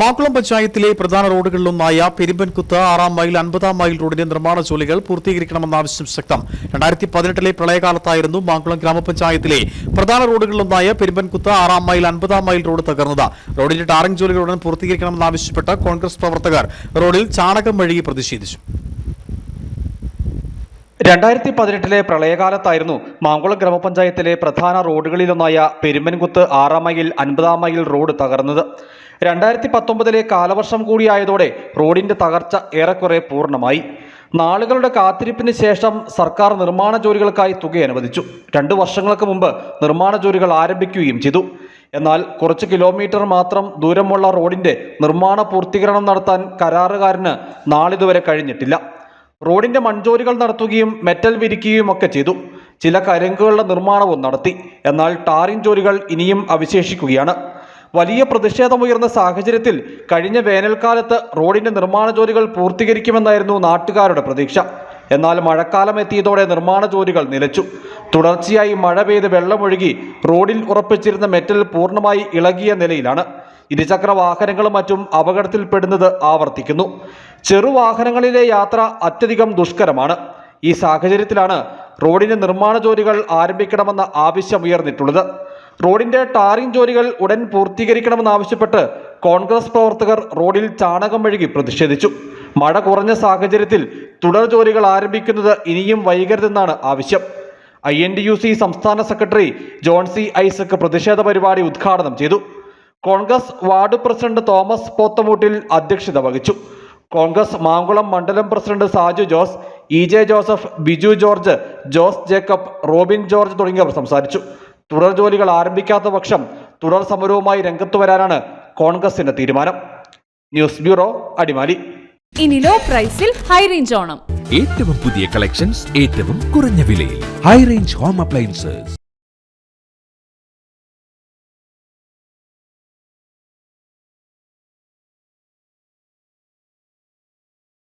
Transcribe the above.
മാക്കുളം പഞ്ചായത്തിലെ പ്രധാന റോഡുകളിലൊന്നായ പെരുമ്പൻകുത്ത് ആറാം മൈൽ അൻപതാം മൈൽ റോഡിന്റെ നിർമ്മാണ ജോലികൾ പൂർത്തീകരിക്കണമെന്ന ആവശ്യം ശക്തം. രണ്ടായിരത്തി പതിനെട്ടിലെ പ്രളയകാലത്തായിരുന്നു മാക്കുളം ഗ്രാമപഞ്ചായത്തിലെ പ്രധാന റോഡുകളിലൊന്നായ പെരുമ്പൻകുത്ത് ആറാം മൈൽ അൻപതാം മൈൽ റോഡ് തകർന്നത്. റോഡിന്റെ ടാറിംഗ് ജോലികൾ ഉടൻ പൂർത്തീകരിക്കണമെന്നാവശ്യപ്പെട്ട് കോൺഗ്രസ് പ്രവർത്തകർ റോഡിൽ ചാണകം മെഴുകി പ്രതിഷേധിച്ചു. രണ്ടായിരത്തി പതിനെട്ടിലെ പ്രളയകാലത്തായിരുന്നു മാങ്കുളം ഗ്രാമപഞ്ചായത്തിലെ പ്രധാന റോഡുകളിലൊന്നായ പെരുമ്പൻകുത്ത് ആറാം മൈൽ അൻപതാം മൈൽ റോഡ് തകർന്നത്. രണ്ടായിരത്തി പത്തൊമ്പതിലെ കാലവർഷം കൂടിയായതോടെ റോഡിന്റെ തകർച്ച ഏറെക്കുറെ പൂർണമായി. നാളുകളുടെ കാത്തിരിപ്പിന് ശേഷം സർക്കാർ നിർമ്മാണ ജോലികൾക്കായി തുക അനുവദിച്ചു. രണ്ടു വർഷങ്ങൾക്ക് മുമ്പ് നിർമ്മാണ ജോലികൾ ആരംഭിക്കുകയും ചെയ്തു. എന്നാൽ കുറച്ച് കിലോമീറ്റർ മാത്രം ദൂരമുള്ള റോഡിന്റെ നിർമ്മാണ പൂർത്തീകരണം നടത്താൻ കരാറുകാരന് നാളിതുവരെ കഴിഞ്ഞിട്ടില്ല. റോഡിന്റെ മൺജോലികൾ നടത്തുകയും മെറ്റൽ വിരിക്കുകയും ഒക്കെ ചെയ്തു. ചില കരങ്കുകളുടെ നിർമ്മാണവും നടത്തി. എന്നാൽ ടാറിംഗ് ജോലികൾ ഇനിയും അവശേഷിക്കുകയാണ്. വലിയ പ്രതിഷേധമുയർന്ന സാഹചര്യത്തിൽ കഴിഞ്ഞ വേനൽക്കാലത്ത് റോഡിന്റെ നിർമ്മാണ ജോലികൾ പൂർത്തീകരിക്കുമെന്നായിരുന്നു നാട്ടുകാരുടെ പ്രതീക്ഷ. എന്നാൽ മഴക്കാലം എത്തിയതോടെ നിർമ്മാണ ജോലികൾ നിലച്ചു. തുടർച്ചയായി മഴ പെയ്ത് വെള്ളമൊഴുകി റോഡിൽ ഉറപ്പിച്ചിരുന്ന മെറ്റൽ പൂർണമായി ഇളകിയ നിലയിലാണ്. ഇരുചക്ര വാഹനങ്ങളും മറ്റും അപകടത്തിൽപ്പെടുന്നത് ആവർത്തിക്കുന്നു. ചെറുവാഹനങ്ങളിലെ യാത്ര അത്യധികം ദുഷ്കരമാണ്. ഈ സാഹചര്യത്തിലാണ് റോഡിന്റെ നിർമ്മാണ ജോലികൾ ആരംഭിക്കണമെന്ന ആവശ്യം ഉയർന്നിട്ടുള്ളത്. റോഡിന്റെ ടാറിംഗ് ജോലികൾ ഉടൻ പൂർത്തീകരിക്കണമെന്നാവശ്യപ്പെട്ട് കോൺഗ്രസ് പ്രവർത്തകർ റോഡിൽ ചാണകം മെഴുകി പ്രതിഷേധിച്ചു. മഴ കുറഞ്ഞ സാഹചര്യത്തിൽ തുടർ ജോലികൾ ആരംഭിക്കുന്നത് ഇനിയും വൈകരുതെന്നാണ് ആവശ്യം. I N D U C സംസ്ഥാന സെക്രട്ടറി ജോൺ സി ഐസക് പ്രതിഷേധ പരിപാടി ഉദ്ഘാടനം ചെയ്തു. Congress ward president Thomas Pothamoottil അധ്യക്ഷത വഹിച്ചു. കോൺഗ്രസ് മാങ്കുളം മണ്ഡലം president Saju Jose E J Joseph Biju George Jose Jacob Robin George തുടങ്ങിയവർ സംസാരിച്ചു. തുടർ ജോലികൾ ആരംഭിക്കാത്ത പക്ഷം തുടർ സമരവുമായി രംഗത്ത് വരാനാണ് കോൺഗ്രസിന്റെ തീരുമാനം. News bureau Adimali. ഇനി ലോ പ്രൈസിൽ ഹൈ റേഞ്ച് ഓണം. ഏറ്റവും പുതിയ കളക്ഷൻസ് ഏറ്റവും കുറഞ്ഞ വിലയിൽ. High range home appliances